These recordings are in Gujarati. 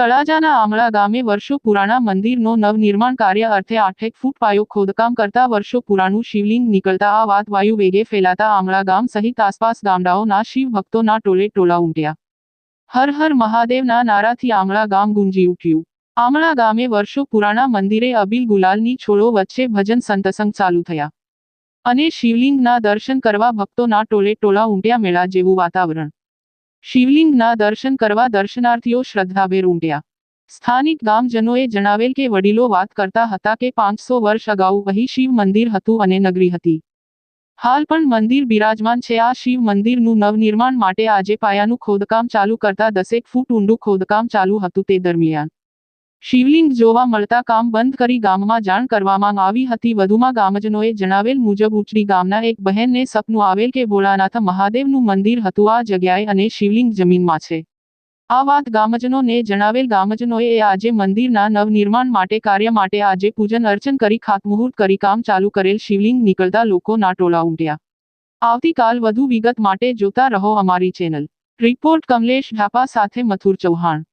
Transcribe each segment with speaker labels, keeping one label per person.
Speaker 1: તળાજાના આમળા ગામે વર્ષો પુરાણા મંદિરનો નવનિર્માણ કાર્ય અર્થે આઠેક ફૂટ પાયો ખોદકામ કરતા વર્ષો પુરાણું શિવલિંગ નીકળતા આ વાત વાયુ વેગે ફેલાતા આમળા ગામ સહિત આસપાસ ગામડાઓના શિવ ભક્તોના ટોલે ટોળા ઉમટ્યા. હર હર મહાદેવના નારાથી આમળા ગામ ગુંજી ઉઠ્યું. આમળા ગામે વર્ષો પુરાણા મંદિરે અબીલ ગુલાલની છોડો વચ્ચે ભજન સંતસંગ ચાલુ થયા. અને શિવલિંગના દર્શન કરવા ભક્તોના ટોલે ટોળા ઉમટ્યા મેળા જેવું વાતાવરણ. શિવલિંગના દર્શન કરવા દર્શનાર્થીઓ શ્રદ્ધાભેર ઉમટ્યા. સ્થાનિક ગામજનોએ જણાવેલ કે વડીલો વાત કરતા હતા કે પાંચસો વર્ષ અગાઉ અહીં શિવ મંદિર હતું અને નગરી હતી. હાલ પણ મંદિર બિરાજમાન છે. આ શિવ મંદિરનું નવનિર્માણ માટે આજે પાયાનું ખોદકામ ચાલુ કરતા દસેક ફૂટ ઊંડું ખોદકામ ચાલુ હતું તે દરમિયાન. શિવલિંગ જોવા મળતા કામ બંધ કરી ગામમાં જાણ કરવામાં આવી હતી. વધુમાં ગામજનોએ જણાવેલ મુજબ ઉચડી ગામના એક બહેનને સપનું આવેલ કે ભોળાનાથ મહાદેવનું મંદિર હતું. આ જગ્યાએ અને શિવલિંગ જમીનમાં છે. આ વાત ગામજનોને જણાવેલ. ગામજનોએ આજે મંદિરના નવનિર્માણ માટે, કાર્ય માટે આજે પૂજન અર્ચન કરી, ખાતમુહૂર્ત કરી, કામ ચાલુ કરેલ શિવલિંગ નીકળતા લોકોના ટોળા ઉમટ્યા. આવતીકાલ વધુ વિગત માટે જોતા રહો અમારી ચેનલ. રિપોર્ટ કમલેશ ઢાપા સાથે મથુર ચૌહાણ.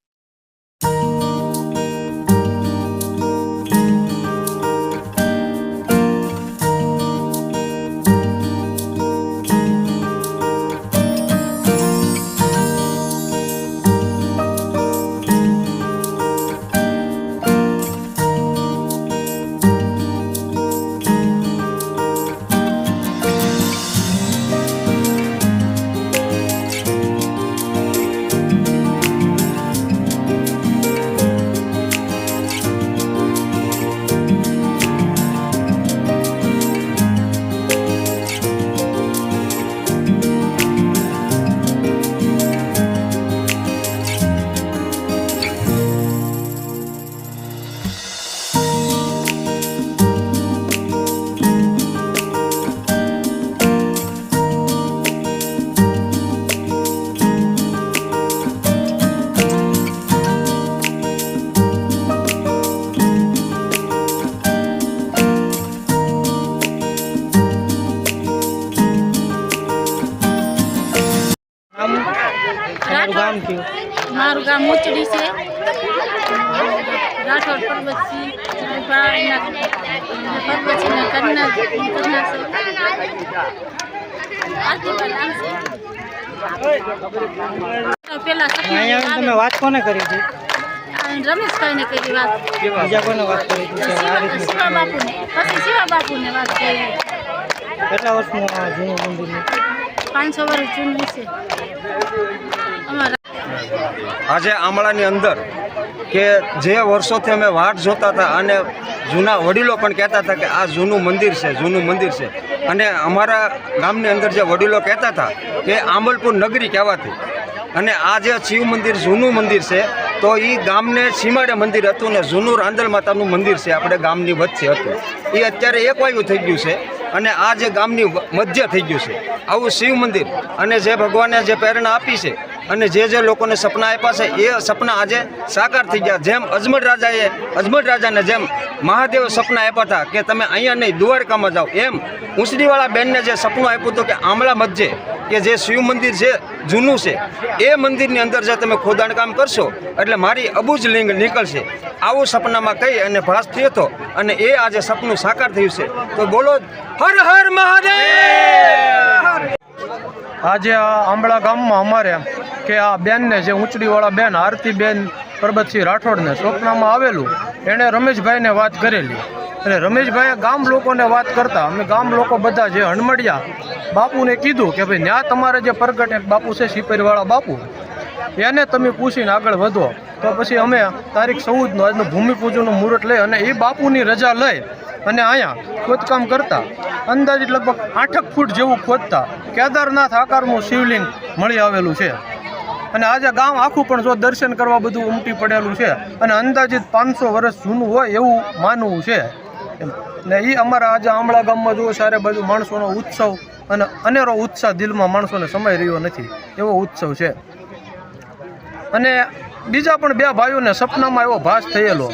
Speaker 2: મારું ગામ મોચડી છે. રાઠોડ પર્વતસિંહ પર્વતસિંહના કન્યા કન્યા છે. પેલા
Speaker 3: તમે વાત કોને કરી હતી?
Speaker 2: રમેશભાઈને કરી વાત.
Speaker 3: બીજા કોને વાત કરી
Speaker 2: શિવા બાપુને. પછી શિવા બાપુને વાત કરી.
Speaker 3: કેટલા વર્ષનું આ જૂનું મંદિર?
Speaker 2: પાંચસો વર્ષ જૂનું છે. અમારા
Speaker 4: આજે આમળાની અંદર કે જે વર્ષોથી અમે વાટ જોતા હતા અને જૂના વડીલો પણ કહેતા હતા કે આ જૂનું મંદિર છે, જૂનું મંદિર છે. અને અમારા ગામની અંદર જે વડીલો કહેતા હતા કે આંબલપુર નગરી કહેવાતી. અને આ જે શિવ મંદિર જૂનું મંદિર છે, તો એ ગામને સીમાડે મંદિર હતું ને જૂનું રાંદલ માતાનું મંદિર છે, આપણે ગામની વચ્ચે હતું. એ અત્યારે એક વાયુ થઈ ગયું છે અને આ જે ગામની મધ્ય થઈ ગયું છે. આવું શિવ મંદિર અને જે ભગવાને જે પ્રેરણા આપી છે અને જે જે લોકોને સપના આપ્યા છે, એ સપના આજે સાકાર થઈ ગયા. જેમ અજમલ રાજાએ, અજમલ રાજાને જેમ મહાદેવ સપના આપ્યા હતા કે તમે અહીંયા નહીં, દ્વારકામાં જાઓ. એમ ઉંસડીવાળા બેનને જે સપનું આપ્યું હતું કે આમળા મધ્યે, કે જે શિવ મંદિર છે, જૂનું છે, એ મંદિરની અંદર જે તમે ખોદાણ કામ કરશો. એટલે મારી અબુજ લિંગ નીકળશે. આવું સપનામાં કહી અને ભાસ થયો હતો અને એ આજે સપનું સાકાર થયું છે. તો બોલો, હર હર મહાદેવ!
Speaker 5: આજે આંબળા ગામમાં અમારે કે આ બેનને જે ઊંચડીવાળા બેન, આરતીબેન પરબતસિંહ રાઠોડને સ્વપ્નમાં આવેલું, એણે રમેશભાઈને વાત કરેલી. અને રમેશભાઈએ ગામ લોકોને વાત કરતા, અમે ગામ લોકો બધા જે હણમડિયા બાપુને કીધું કે ભાઈ ત્યાં તમારે જે પ્રગટ એક બાપુ છે સિપેરવાળા બાપુ, એને તમે પૂછીને આગળ વધો. તો પછી અમે તારીખ ચૌદનું આજનું ભૂમિપૂજનનું મુહૂર્ત લઈ અને એ બાપુની રજા લઈ અને અહીંયા ખોદકામ કરતા. અંદાજિત લગભગ આઠક ફૂટ જેવું ખોદતા. કેદારનાથ આકારનું શિવલિંગ મળી આવેલું છે. અને આજે ગામ આખું પણ જો દર્શન કરવા બધું ઉમટી પડેલું છે અને અંદાજિત પાંચસો વર્ષ જૂનું હોય એવું માનવું છે. ને એ અમારા આજે આમળા ગામમાં જુઓ સારે બાજુ માણસોનો ઉત્સવ અને અનેરો ઉત્સાહ દિલમાં માણસોને સમાઈ રહ્યો નથી, એવો ઉત્સવ છે. અને બીજા પણ બે ભાઈઓને સપનામાં એવો ભાસ થયેલો.